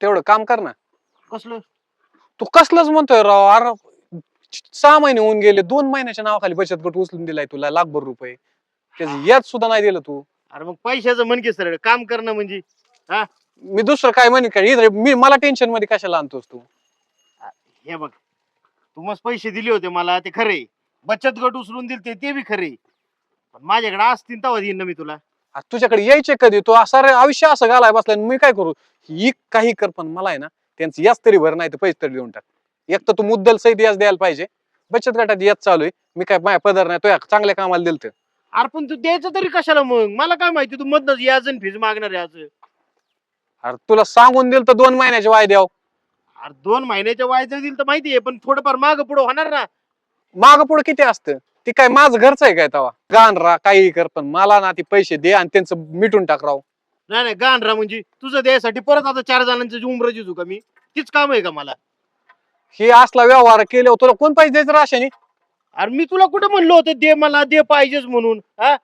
तेवढं काम कर ना. कसलं? तू कसलंच म्हणतोय राव अरे सहा महिने होऊन गेले दोन महिन्याच्या नावाखाली बचत गट उचलून दिलाय तुला लाखभर रुपये. त्याचं याच सुद्धा नाही दिलं तू. अरे मग पैशाचं म्हण की सरळ काम करणं म्हणजे. मी दुसरं काय म्हणेन काय इथं मी मला टेन्शनमध्ये कशाला आणतोस तू? हे बघ तू मस्त पैसे दिले होते मला ते खरे. बचत गट उचलून दिले ते बी खरे. पण माझ्याकडे असतील तेव्हा देईन ना मी तुला. तुझ्याकडे यायचे कधी? तू असं आयुष्य असं घालाय बसलाय मी काय करू? ही काही कर पण मला आहे ना त्यांचं याच तरी भर नाही तर पैसे तरी देऊन टाक. एक तर तू मुद्दल सहित याच द्यायला पाहिजे. बचत गटात याच चालू आहे. मी काय माझ्या पदर नाही तो चांगल्या कामाला दिलं अरे पण तू द्यायचं तरी कशाला मग? मला काय माहिती तू मधनच याच फीज मागणार याच अरे तुला सांगून दिलं तर दोन महिन्याचे वायद्याव अरे दोन महिन्याच्या वायदे दिल तर माहितीये पण थोडंफार माग पुढं होणार ना. माग पुढे किती असतं? ती काय माझं घरचं आहे काय तवा? गाण राहा काही कर पण मला ना ती पैसे दे आणि त्यांचं मिटून टाक राव. नाही नाही गांढरा म्हणजे तुझं द्यायसाठी परत आता चार जणांची उमर जिजू का मी तीच काम आहे का मला? हे असला व्यवहार केल्यावर तुला कोण पैसे द्यायचं राशाने? अरे मी तुला कुठं म्हणलो होतं दे मला दे पाहिजेच म्हणून हा?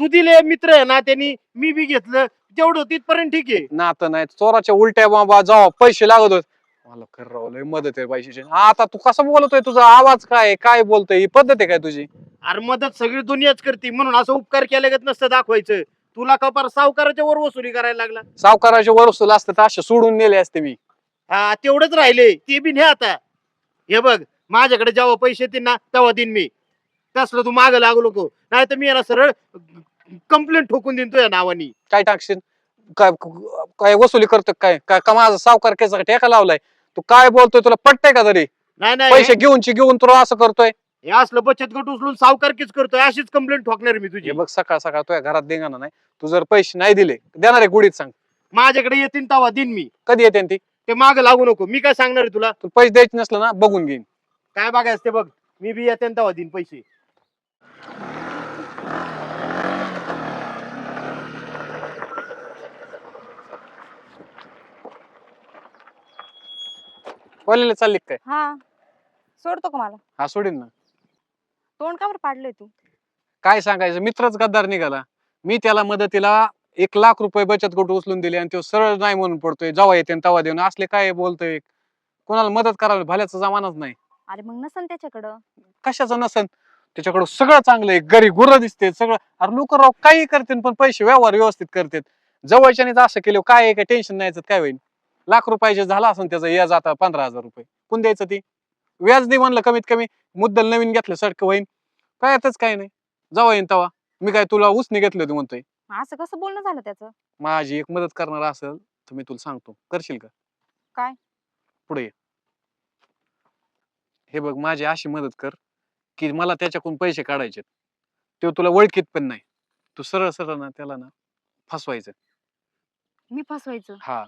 तू दिले मित्र आहे ना त्यांनी मी बी घेतलं तेवढं तिथपर्यंत ठीक आहे. नातं नाही चोराच्या उलट्या बाबा जावा पैसे लागत होत. मला खरं राव लय मदत आहे पैशाची आता तू कसं बोलतोय तुझा? आवाज काय आहे? काय बोलतोय? ही पद्धत आहे काय तुझी? अरे मदत सगळी दुनियाच करते. म्हणून असं उपकार केल्यागत नसतं दाखवायचं. तुला कपार सावकाराच्या वर वसुली करायला लागला? सावकाराचे वरसूल असते तर असे सोडून नेले असते मी. हा तेवढंच राहिले. ते बी नाही आता. हे बघ माझ्याकडे जेव्हा पैसे येतील ना तेव्हा देईन मी. तसलं तू माग लागू नको. नाही तर मी याला सरळ कंप्लेंट ठोकून देईन तुझ्या नावानी. काय टाकशील? काय काय वसुली करतो काय काय? का माझा सावकार केसा टेका लावलाय? तू काय बोलतोय तुला पटतंय का तरी? नाही नाही पैसे घेऊनची घेऊन तुला असं करतोय. हे असलं बचत गट उचलून सावकारकीच करतोय अशीच कंप्लेंट ठोकणार मी तुझी. बघ सकाळ सकाळ तुझ्या घरात देणार नाही. तू जर पैसे नाही दिले देणार आहे गुढीत सांग. माझ्याकडे येतील तेव्हा देईन मी. कधी येते ती? ते माग लागू नको. मी काय सांगणार आहे तुला? तू पैसे द्यायचे नसलं ना बघून घेईन. काय बघायचं ते बघ. मी बी येते तेव्हा देईन पैसे. बोलायला चालली काय? हा. सोडतो का मला? हा सोडीन ना. तोंड का बरं पाडलंय तू? काय सांगायचं? मित्रच गद्दार निघाला. मी त्याला मदतीला एक लाख रुपये बचत गट उचलून दिले आणि तो सरळ नाही म्हणून पडतोय. जेव्हा येते तेव्हा देऊन. असले काय बोलतोय? कोणाला मदत करावी? भल्याचा जमानाच नाही. अरे मग नसन त्याच्याकडं? कशाचं नसन? त्याच्याकडं सगळं चांगलं आहे. घरी गुरं दिसते सगळं. अरे लोक राव काही करते पण पैसे व्यवहार व्यवस्थित करतात. जवळच्याने तर असं केलं काय आहे काय टेन्शन नाही याचं, काय होईल लाख रुपयाचे झाला असं त्याचं याज आता पंधरा हजार रुपये. कोण द्यायचं ती? व्याज दे म्हणलं कमीत कमी मुद्दल नवीन घेतलं सडकं होईन काय यातच काय नाही. जावा येईन तवा. मी काय तुला उसने घेतलं होते म्हणतोय. असं कसं बोलणं झालं त्याचं? माझी एक मदत करणार असेल तर मी तुला सांगतो. करशील का? काय? पुढे ये. हे बघ माझी अशी मदत कर की मला त्याच्याकडून पैसे काढायचे ते तुला ओळखीत पण नाही. तू सरळ सरळ ना त्याला ना फसवायचं. मी फसवायचं? हा.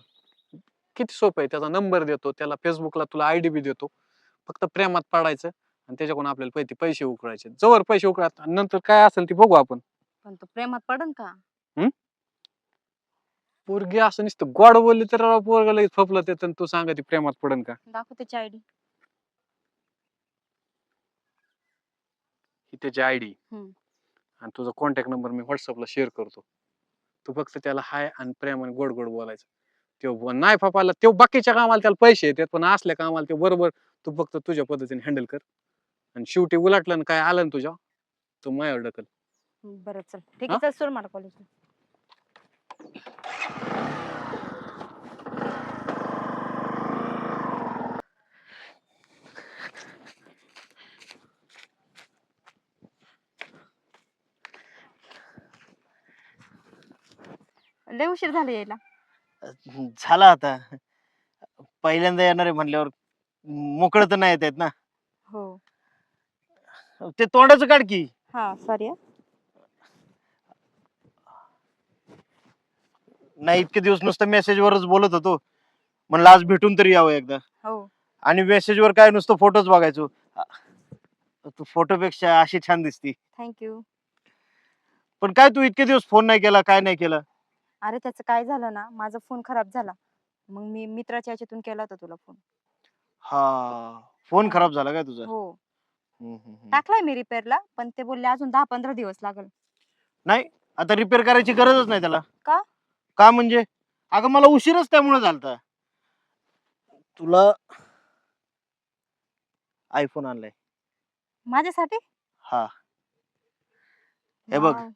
किती सोपं आहे त्याचा नंबर देतो त्याला फेसबुकला तुला आयडी बी देतो. फक्त प्रेमात पाडायचं आणि त्याच्याकडून आपल्याला पैसे पैसे उकळायचे. जवळ पैसे उकळात नंतर काय असेल ते बघू आपण. पण तो प्रेमात पडन का? पोरगी असं नुसतं गोड बोलली तर राव पोरगा लगेच फपलं ते तू सांगा ती प्रेमात पडन का? दाखव त्याची आयडी ही त्याची आयडी हम्म. आणि तुझा कॉन्टॅक्ट नंबर मी व्हॉट्सअपला शेअर करतो. तू फक्त त्याला हाय आणि प्रेमाने गोड गोड बोलायचं. तो नाही फापाला तो बाकीच्या कामाला त्याला पैसे येतात पण असल्या कामाला ते बरोबर तू फक्त तुझ्या पद्धतीने हँडल कर. आणि शेवटी उलटलं आणि काय आलं ना तुझ्या तू माझ्यावर ढकल. बरं चल. ठीक आहे चल सोड मला कॉलेजला लय उशीर झाला यायला. झाला आता. पहिल्यांदा येणार आहे म्हणल्यावर मोकळं तर नाही येत आहेत ना? हो. ते तोंडाचं काढ की. हा सॉरी नाही इतके दिवस नुसतं मेसेजवरच बोलत होतो. म्हणलं आज भेटून तरी यावं एकदा. हो. आणि मेसेजवर काय नुसतं फोटोच बघायचो. अ, तू फोटोपेक्षा अशी छान दिसती. थँक्यू पण काय तू इतके दिवस फोन नाही केला काय नाही केला? अरे त्याचं काय झालं ना? माझा फोन खराब झाला. मग मी मित्राच्या याच्यातून केला होता तुला फोन. हा. फोन खराब झाला काय तुझा? हो. हम्म, हम्म, हम्म. टाकलाय मी रिपेअरला पण ते बोलले अजून दहा पंधरा दिवस लागल. नाही आता रिपेअर करायची गरजच नाही त्याला. का? का म्हणजे? अगं मला उशीरच त्यामुळे झालता. तुला आयफोन आणलाय. माझ्यासाठी? हा. हे बघ. वाव.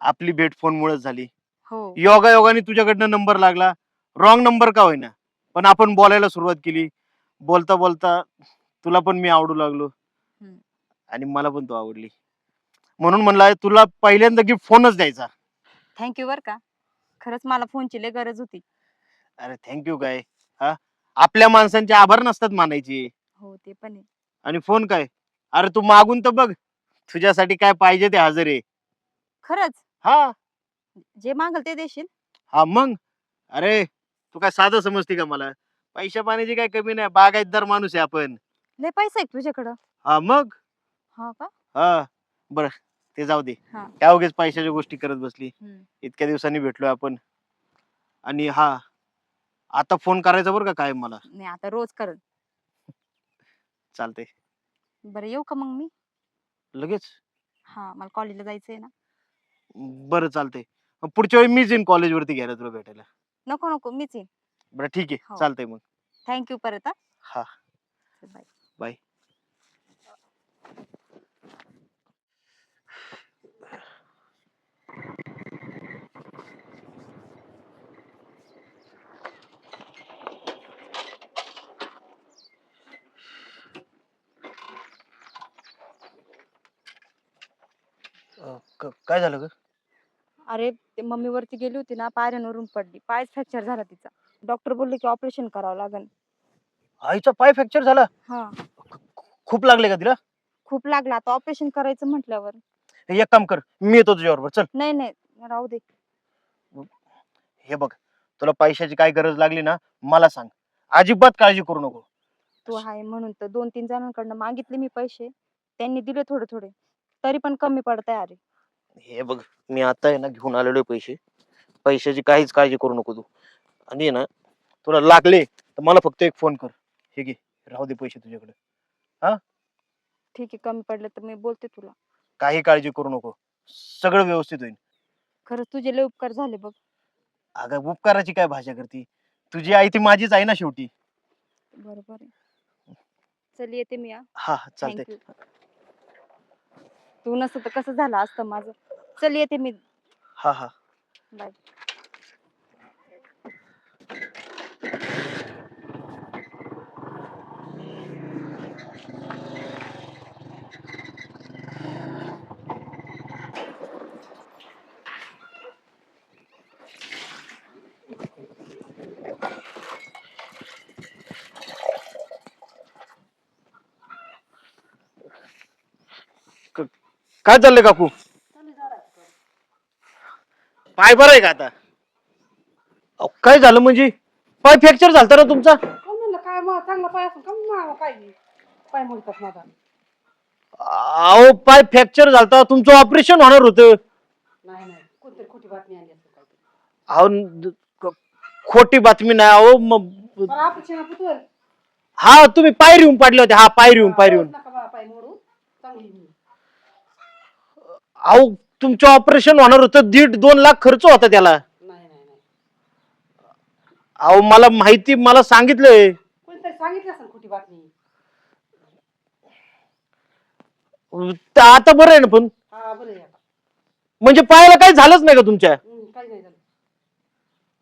आपली भेट फोन मुळेच झाली. हो. योगा योगाने तुझ्याकडनं नंबर लागला. रॉंग नंबर का होईना. पण आपण बोलायला सुरुवात केली. बोलता बोलता तुला पण मी आवडू लागलो. हम्म. आणि मला पण तू आवडली. म्हणून म्हणला तुला पहिल्यांदा गिफ्ट फोनच द्यायचा. थँक्यू बर का. खरंच मला फोनची लय गरज होती. अरे थँक्यू काय हा? आपल्या माणसांचे आभार नसतात मानायचे. हो ते पण आहे. आणि फोन काय? अरे तू मागून तर बघ. तुझ्यासाठी काय पाहिजे ते हजर आहे. खरंच? हा. जे मागल ते देशील. हा मग? अरे तू काय साधं समजते का मला? पैशा पाण्याची काय कमी नाही बागायतदार माणूस आहे आपण. लय पैसा आहे का तुझ्याकडं. हा मग? हा का? हा बर ते जाऊ दे. हा. त्या उगेच पैशाच्या गोष्टी करत बसली. हम्म. इतक्या दिवसांनी भेटलोय आपण. आणि हा आता फोन करायचा बरं का काय मला? नाही आता रोज करत चालते बरं येऊ का मग मी? लगेच? हा मला कॉलेजला जायचंय ना. बरं चालतंय. मग पुढच्या वेळी मीच येईन कॉलेजवरती घ्यायला तुला भेटायला. नको नको मीच येईन. बरं ठीक आहे. हो. चालतंय मग. थँक्यू परत हा. बाय बाय काय झालं ग? अरे ते मम्मी वरती गेली होती ना पायऱ्यांवरून पडली. पायच फ्रॅक्चर झाला तिचा. डॉक्टर बोलले की ऑपरेशन करावं लागेल. आईचा पाय फ्रॅक्चर झाला? हा. खूप लागले का तिला? खूप लागला. आता ऑपरेशन करायचं म्हटल्यावर. एक काम कर मी येतो तुझ्याबरोबर. चल. नाही नाही. राहू दे. हे बघ तुला पैशाची काय गरज लागली ना मला सांग. अजिबात काळजी करू नको. तू आहे म्हणून तर दोन तीन जणांकडनं मागितले मी पैसे. त्यांनी दिले थोडे थोडे तरी पण कमी पडत आहे अरे. हे बघ मी आता आहे ना घेऊन आलेलो आहे पैसे. पैशाची काहीच काळजी करू नको तू. आणि आहे ना तुला लागले तर मला फक्त एक फोन कर. हे घे राहू दे पैसे तुझ्याकडे. ठीक आहे कमी पडलं तर मी बोलते तुला. काही काळजी करू नको. सगळं व्यवस्थित होईल. खरंच तुझे लय उपकार झाले बघ. अगं उपकाराची काय भाषा करती? तुझी आई ती माझीच आहे ना शेवटी. बरोबर आहे. चल येते मी हा. हा चालतंय. थँक्यू तू नसत तर कसं झालं असतं माझं? चल येते मी. हा हा. बाय काय चाललंय काकू? पाय बरं आहे का आता? अहो, काय झालं म्हणजे? पाय फ्रॅक्चर झालता ना तुमचा? कोण म्हणलं? काय मग चांगला पाय असून काय माझा. अहो पाय फ्रॅक्चर झालता. तुमचं ऑपरेशन होणार होतं. नाही नाही. कोणतरी खोटी बातमी आली असेल काहीतरी. अहो न- क- खोटी बातमी नाही. अहो मग हा तुम्ही पाय येऊन पडले होते. हा पाय येऊन पाय येऊन नका बा पाय मोडू. चांगली मी. अहो तुमचं ऑपरेशन होणार होतं दीड दोन लाख खर्च होता त्याला. नाही नाही नाही. अहो मला माहिती मला सांगितलंय. कोणतरी सांगितलं असेल खोटी बातमी? त- आता बरं आहे ना पण. हा बरं आहे आता. म्हणजे पायाला काही झालंच नाही का तुमच्या? हम्म, काही नाही झालं.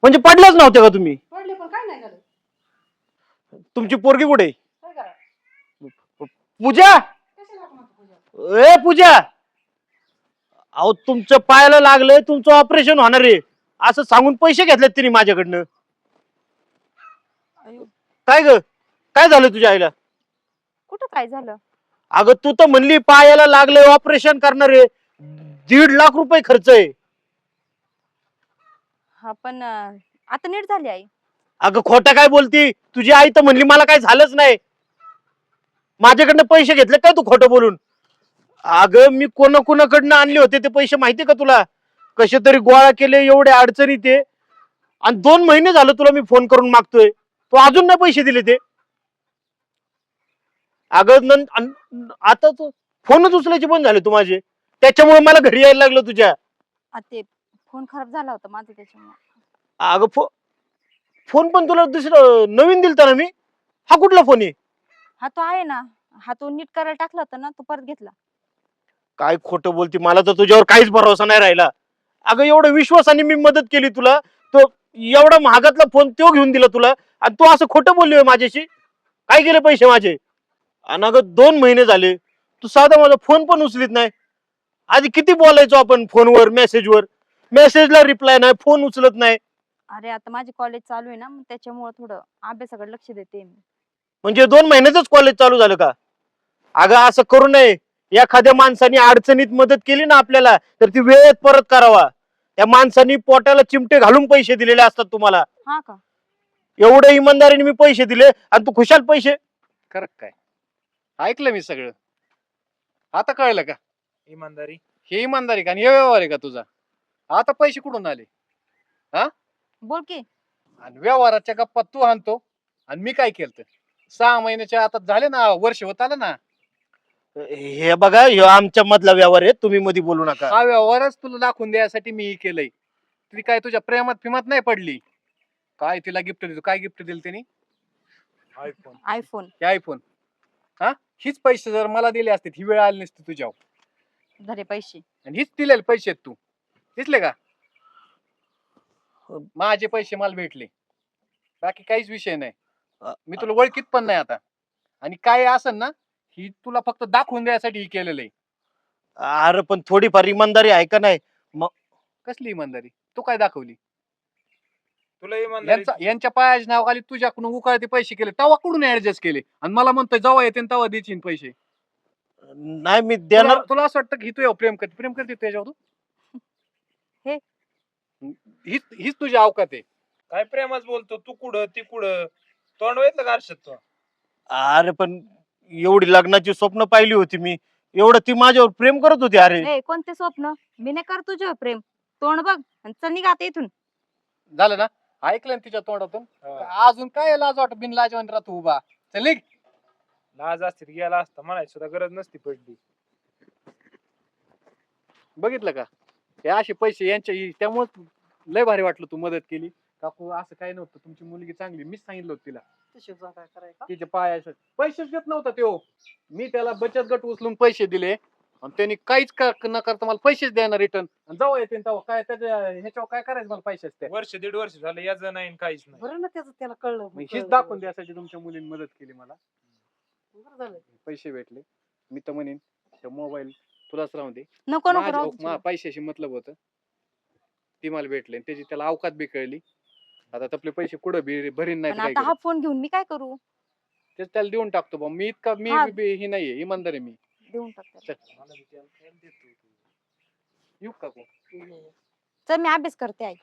म्हणजे पडल्याच नव्हत्या का तुम्ही? पडले पण काय नाही झालं. तुमची पोरगी कुठे? आहे? काय करा पूजा? कशाला आपण आता पूजा? ए पूजा! अहो तुमच्या पायाला लागलंय तुमचं ऑपरेशन होणार आहे. असं सांगून पैसे घेतलेत तिने माझ्याकडनं. अयो. काय ग? काय झालं तुझ्या आईला? कुठं काय झालं? अगं तू तर म्हणली पायाला लागलंय ऑपरेशन करणार आहे. दीड लाख रुपये खर्च आहे. हा पण अं, आता नीट झाली आई. अगं खोटं काय बोलती? तुझी आई तर म्हणली मला काय झालंच नाही. माझ्याकडनं पैसे घेतले काय तू खोटं बोलून? अगं मी कोणा कोणाकडनं आणले होते ते पैसे माहिती का तुला? कसे तरी गोळा केले एवढे अडचणी ते आणि दोन महिने झालं तुला मी फोन करून मागतोय. तू अजून नाही पैसे दिले ते. अगं आता तू फोनच उचलायचे बंद झाले तू माझे. त्याच्यामुळे मला घरी यायला लागलं तुझ्या. आ, ते फोन खराब झाला होता माझा त्याच्यामुळे. अगं फो फोन पण तुला दुसरं नवीन दिलता ना मी? हा कुठला फोन आहे? हा तो आहे ना. हा तो नीट करायला टाकला होता ना तो परत घेतला. काय खोटं बोलती? मला तर तुझ्यावर काहीच भरोसा नाही राहिला. अगं एवढं विश्वासाने मी मदत केली तुला. तो एवढा महागातला फोन तो घेऊन दिला तुला. आणि तू असं खोटं बोलली होय माझ्याशी. काय केले पैसे माझे? आणि अगं दोन महिने झाले. तू साधा माझा फोन पण उचलीत नाही. आधी किती बोलायचो आपण फोनवर मेसेजवर? मेसेजला रिप्लाय नाही फोन उचलत नाही. अरे आता माझे कॉलेज चालू आहे ना मग त्याच्यामुळे थोडं अभ्यासाकडे लक्ष देते मी. म्हणजे दोन महिन्यातच कॉलेज चालू झालं का? अगं असं करू नये. एखाद्या माणसाने अडचणीत मदत केली ना आपल्याला तर ती वेळेत परत करावा. त्या माणसाने पोटाला चिमटे घालून पैसे दिलेले असतात तुम्हाला. हा का? एवढ्या इमानदारीने मी पैसे दिले आणि तू खुशाल पैसे? खरं काय? ऐकलं मी सगळं. आता कळलं का? इमानदारी. हे इमानदारी का आणि हे व्यवहार आहे का तुझा? आता पैसे कुठून आले? बोल की. आणि व्यवहाराच्या गप्पा तू आणतो आणि मी काय केलं सहा महिन्याच्या आता झाले ना वर्ष होत आलं ना. हे बघा हे आमच्या मधला व्यवहार आहे. तुम्ही मध्ये बोलू नका. हा व्यवहारच तुला दाखवून द्यायसाठी मी हे केलंय. ती काय तुझ्या प्रेमात फिमात नाही पडली? काय तिला गिफ्ट दिलं? काय गिफ्ट दिलं त्यांनी आयफोन आयफोन हे आयफोन हा? हीच पैसे जर मला दिले असते ही वेळ आली नसती तुझ्यावर. धरे पैसे. आणि हीच दिलेले पैसे आहेत तू. दिसले का? माझे पैसे मला भेटले. बाकी काहीच विषय नाही. मी तुला ओळखीत पण नाही आता. आणि काय असेल ना ही तुला फक्त दाखवून द्यायसाठी ही केलेलं. आहे अरे पण थोडीफार इमानदारी आहे का नाही? कसली इमानदारी? तू काय दाखवली? तुला इमानदारी? यांचा यांच्या पायाच्या नावाखाली तुझ्याकडून उकाळते पैसे केले. तवा कुठून ऍडजस्ट केले? आणि मला म्हणतोय जेव्हा येते तेव्हा देशील पैसे. नाही मी देणार तुला तुला असं वाटतं की तुझ्यावर प्रेम करते प्रेम करते त्याच्यावर तू? हे. हीच हीच तुझी अवकात आहे. काय प्रेमाच बोलतो? तू कुठं? ती कुठं? तोंड वेतलं का तू अरे पण एवढी लग्नाची स्वप्न पाहिली होती मी. एवढं ती माझ्यावर प्रेम करत होती अरे. ए कोणते स्वप्न? मी नाही कर तुझ्यावर प्रेम. तोंड बघ आणि चल निघ आता इथून. झालं ना? ऐकलं ना तिच्या तोंडातून? अजून काय लाज वाटत? बिन लाजवान राहतो उभा. चल निघ. लाज असते तर गेला असता. म्हणायची सुद्धा गरज नसती पडली. बघितलं का? हे असे पैसे यांच्या त्यामुळे लय भारी वाटलं तू मदत केली. काकू असं काही नव्हतं. तुमची मुलगी चांगली मीच सांगितलं होतं तिला. तशीच जा काय करायचं तिच्या पायाचं पैसेच देत नव्हता तो मी त्याला बचत गट उचलून पैसे दिले. आणि त्यांनी काहीच कर- न करता मला पैसेच द्यायला रिटर्न जेव्हा येते तेव्हा. काय त्याच्या ह्याच्यावर काय करायचं मला पैसेच त्या? वर्ष दीड वर्ष झालं याच नाही आणि काहीच नाही. बरं ना त्याचं त्याला कळलं. मी हीच दाखवून द्यासाठी तुमच्या मुलीने मदत केली मला. बरं झालं. पैसे भेटले. मी तर म्हणेन मोबाईल तुलाच राहून दे. नको नको माझ्या- राहू दे मा- तुला. पैशाशी मतलब होतं. ती मला भेटले आणि त्याची त्याला अवकात बी कळली. आता आपले पैसे कुठं बी भरीन नाही पण तर काय आता हा? फोन घेऊन मी काय करू तेच त्याला देऊन टाकतो बा मी इतका मी हा. बी- ही नाहीये इमानदार आहे मी देऊन टाक त्याला. मला बी त्याला खायला देतो तू. येऊ का कोण? चल मी अभ्यास करते आई